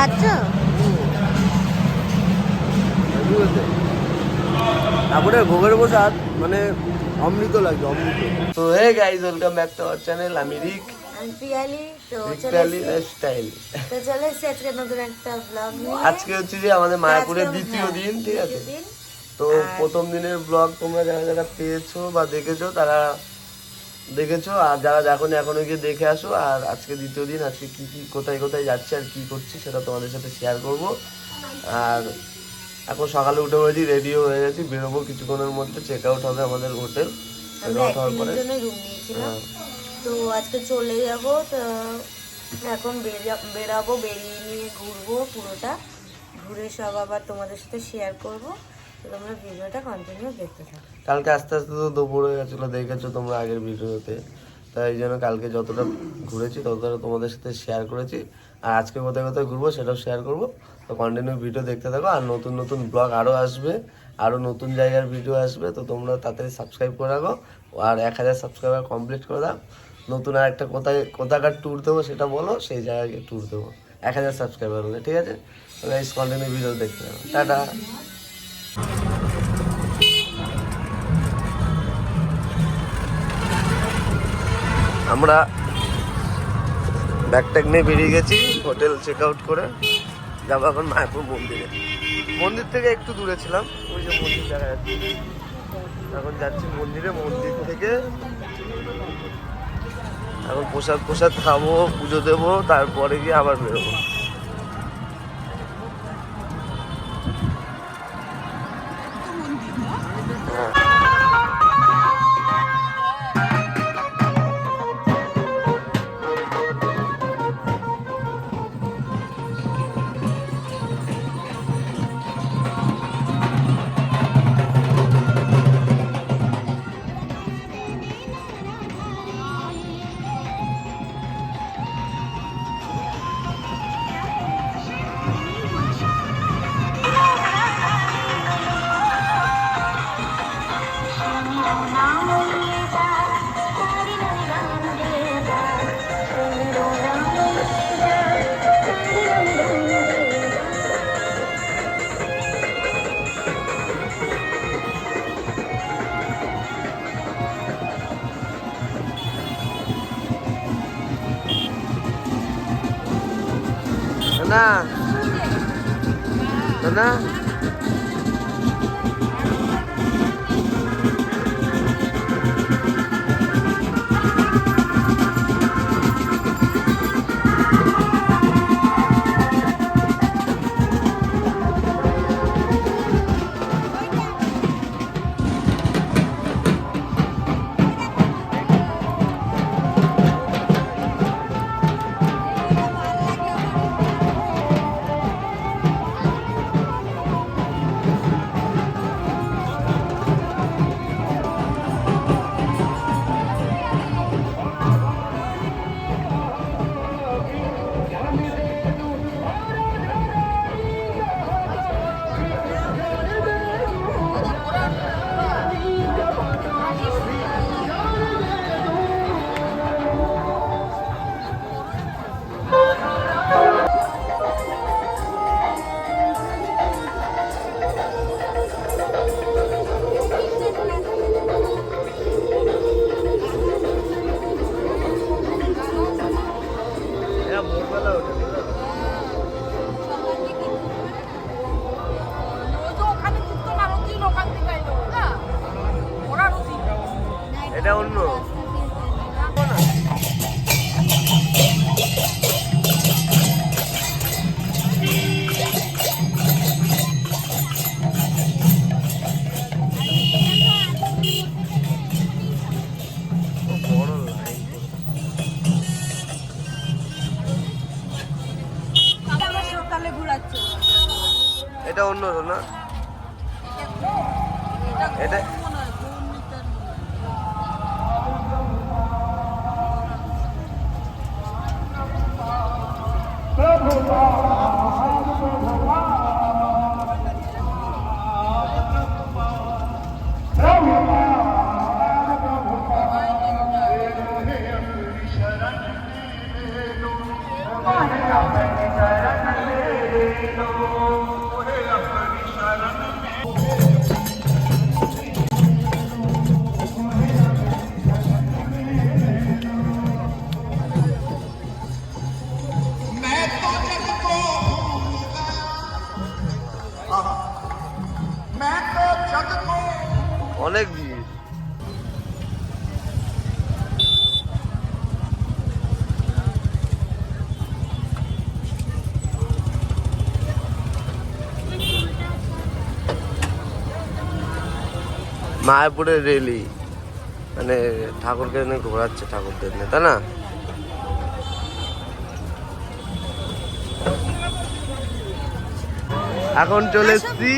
খাচ্ছ তারপরে ভোগের প্রসাদ মানে অমৃত লাগছে অমৃত। তো hey guys welcome back to our channel আমি রিক। আজকে হচ্ছে যে আমাদের মায়াপুরের দ্বিতীয় হ্যাঁ, দিন ঠিক আছে? তো প্রথম দিনের ব্লগ তোমরা যারা যারা পেয়েছ বা দেখেছ তারা দেখেছ? আর যারা এখনও এখনও গিয়ে দেখে আসো। আর আজকে দ্বিতীয় দিন আজকে কি কি কোথায় কোথায় যাচ্ছি আর কি করছি সেটা তোমাদের সাথে শেয়ার করব। আর এখন সকালে উঠে পড়েছি রেডিও হয়ে গেছি। বেরোবো কিছুক্ষণের মধ্যে। চেক আউট হবে আমাদের হোটেল চেক আউট হওয়ার পরে। হ্যাঁ। তো আজকে চলে যাব তো এখন বেরা- বেরাবো বেরিয়ে নিয়ে ঘুরবো পুরোটা। ঘুরে সব আবার তোমাদের সাথে শেয়ার করব। কালকে আস্তে আস্তে তো দুপুর হয়ে গেছিল, দেখেছ তোমরা আগের ভিডিওতে? তাই এই জন্য কালকে যতটা ঘুরেছি, ততটা তোমাদের সাথে শেয়ার করেছি। আর আজকে কোথায় কোথায় ঘুরবো সেটাও শেয়ার করব। তো কন্টিনিউ ভিডিও দেখতে থাকো, আর নতুন নতুন ব্লগ আরও আসবে আরও নতুন জায়গার ভিডিও আসবে, তো তোমরা তাড়াতাড়ি সাবস্ক্রাইব করে রাখো। আর এক হাজার সাবস্ক্রাইবার কমপ্লিট করে দাও। নতুন আর একটা কোথায়, কোথাকার ট্যুর দেবো সেটা বলো, সেই জায়গায় ট্যুর দেবো। এক হাজার সাবস্ক্রাইবার হলে, ঠিক আছে? কন্টিনিউ ভিডিও দেখতে থাকো। টাটা। আমরা ব্যাগ ট্যাগ নিয়ে বেরিয়ে গেছি, হোটেল চেক আউট করে যাব এখন মায়াপুর মন্দিরে। মন্দির থেকে একটু দূরে ছিলাম, ওই যে মন্দির দেখা যাচ্ছে। এখন যাচ্ছি মন্দিরে, মন্দির থেকে এখন প্রসাদ প্রসাদ খাব, পুজো দেবো, তারপরে গিয়ে আবার বেরোবো। না না এরা এটা অন্য। এটা অন্য না? এটা lutar. মায়াপুরের রেলি। মানে ঠাকুরকে এনে ঘোরাচ্ছে ঠাকুরদের নিয়ে, তাই না? এখন চলে এসছি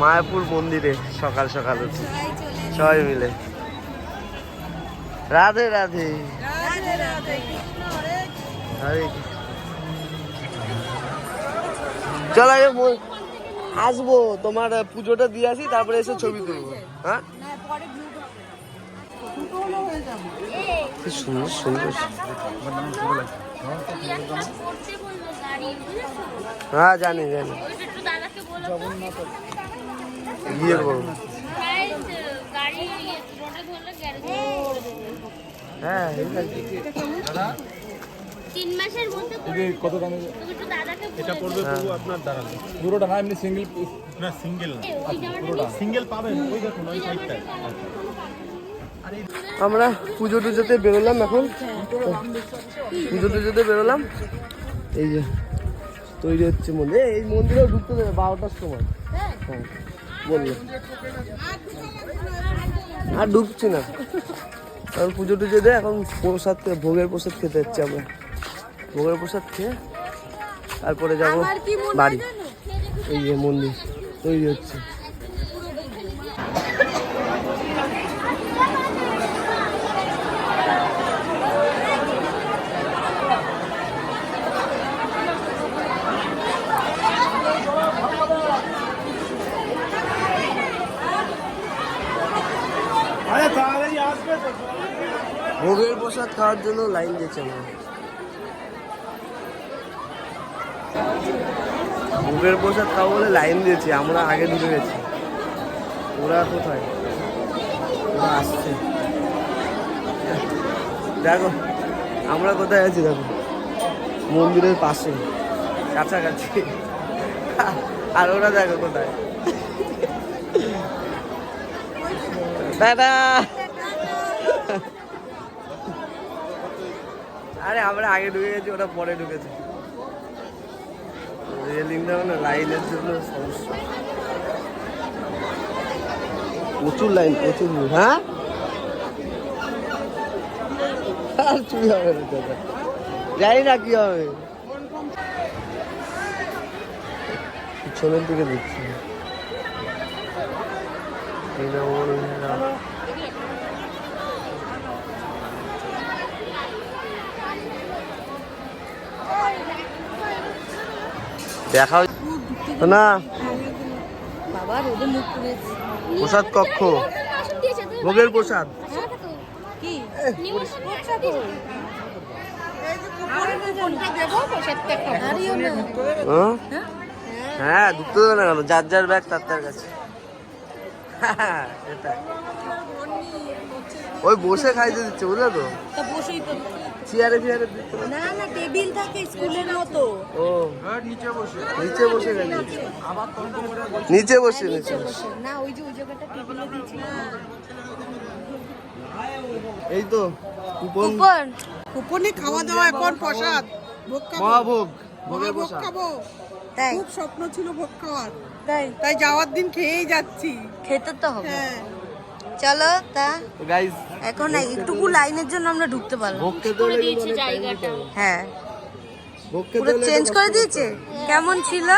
মায়াপুর মন্দিরে, সকাল সকাল উঠে। সবাই মিলে। রাধে রাধে। চল আসব, তোমার পুজোটা দিয়ে আসি, তারপরে এসে ছবি তুলবো। হ্যাঁ কি সুন্দর সুন্দর হ্যাঁ জানি জানি। গিয়ে। হ্যাঁ। তিন মাসের মধ্যে করে কত দামে? তুমি একটু দাদাকে এটা পড়বে পুরো আপনার দাঁড়াবে পুরোটা না এমনি সিঙ্গেল না সিঙ্গেল দে, সিঙ্গেল পাবেন ওই দেখুন ওই ওই সাইডটা আমরা পুজো টুজোতে বেরোলাম এখন। পুজো টুজোতে বেরোলাম। এই যে তৈরি হচ্ছে মন্দির। এই, এই মন্দিরেও ঢুকতে দেবে বারোটার সময়। হ্যাঁ। বলল। আর ঢুকছি না। কারণ পুজো টুজো দিয়ে এখন প্রসাদ ভোগের প্রসাদ খেতে যাচ্ছি আমরা। ভোগের প্রসাদ খেয়ে তারপরে যাব বাড়ি। এই যে মন্দির তৈরি হচ্ছে। ভোগের প্রসাদ খাওয়ার জন্য লাইন দিয়েছে আমরা ভোগের প্রসাদ খাব বলে লাইন দিয়েছি, আমরা আগে ঢুকে গেছি। ওরা কোথায়? ওরা আসছে। দেখো, আমরা কোথায় আছি দেখো? মন্দিরের পাশে, কাছাকাছি। আর ওরা দেখো কোথায়? দাদা! আরে আমরা আগে ঢুকে গেছি, ওরা পরে ঢুকেছে। রেলিংটা মানে লাইনের জন্য সমস্যা। প্রচুর লাইন, প্রচুর হ্যাঁ? চুরি হবে না না কি হবে। পিছনের দিকে দিচ্ছি এই না ওর এই না। দেখা না প্রসাদ কক্ষ। ভোগের প্রসাদ হ্যাঁ? হ্যাঁ ঢুকতে দেবে না কেন যার যার ব্যাগ তার তার কাছে ওই বসে খাইতে দিচ্ছে বুঝলে তো? বসেই তো চেয়ারে ফিয়ারে দিচ্ছে না। না টেবিল থাকে স্কুলের মতো। ও। নিচে বসে নিচে বসে গেলি নিচে বসে নিচে। বসে। না ওই যে ওই জায়গাটা টেবিলে এই তো কুপন। কুপন? কুপনে খাওয়া দাওয়া এখন প্রসাদ। ভোগ খাব। মহাভোগ ভোগের ভোগ প্রসাদ। খাব। তাই? খুব স্বপ্ন ছিল ভোগ খাওয়ার। তাই তাই যাওয়ার দিন খেয়েই যাচ্ছি। খেতে তো হবে। হ্যাঁ। চলো তা গাইস এখন একটুকু লাইনের জন্য আমরা ঢুকতে পারলাম ভোগ খেতে হলে কিন্তু অনেক time দিতে হবে। হ্যাঁ। পুরো চেঞ্জ করে দিয়েছে? কেমন ছিল?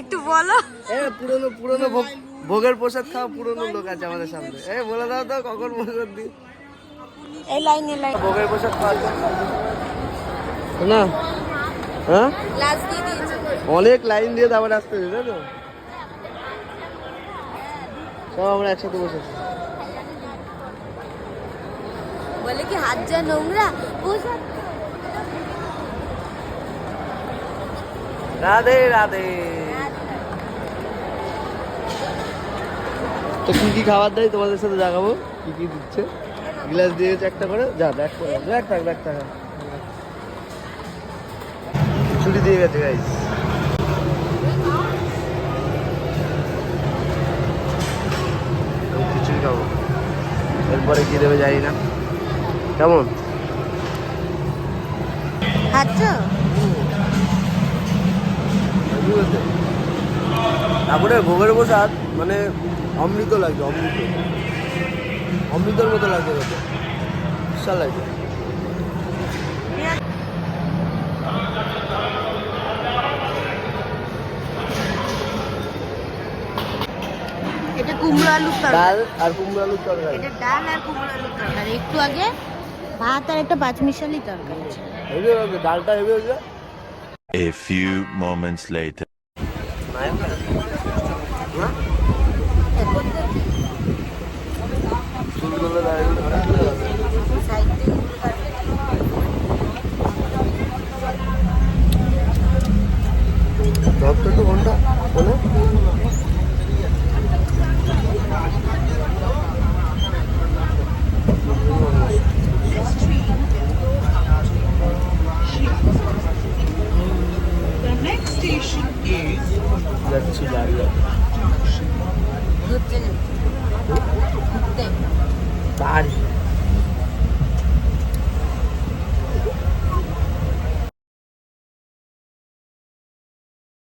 একটু বলো। এ পুরনো পুরনো ভোগ ভোগের প্রসাদ খাওয়া পুরনো লোক আছে আমাদের সামনে। এ বলে দাও তো কখন প্রসাদ দি এই লাইন লাইন। ভোগের প্রসাদ খাওয়া। না। হ্যাঁ? লাস্ট দিয়ে দিয়েছে। অনেক লাইন দিয়ে তারপরে আসতে হবে তাই তো? সব আমরা একসাথে বসেছি। বলে কি হাত যা নোংরা? বুঝা রাধে রাধে। তো কি কি খাবার দেয়? তোমাদের সাথে দেখাবো। কি কি দিচ্ছে? গ্লাস দিয়েছে একটা করে যা ব্যাগ করে ব্যাগ থাক ব্যাগ থাক ছুটি দিয়ে গেছে গাইস খাব এরপরে কি দেবে জানি না। কেমন? তারপরে ভোগের প্রসাদ মানে অমৃত লাগছে অমৃত। অমৃতর মতো লাগছে খেতে। বিশাল লাগছে। একটু আগে ভাত আর একটা পাঁচমিশালি তরকারি ডালটা হেভি হয়েছে। A few moments later.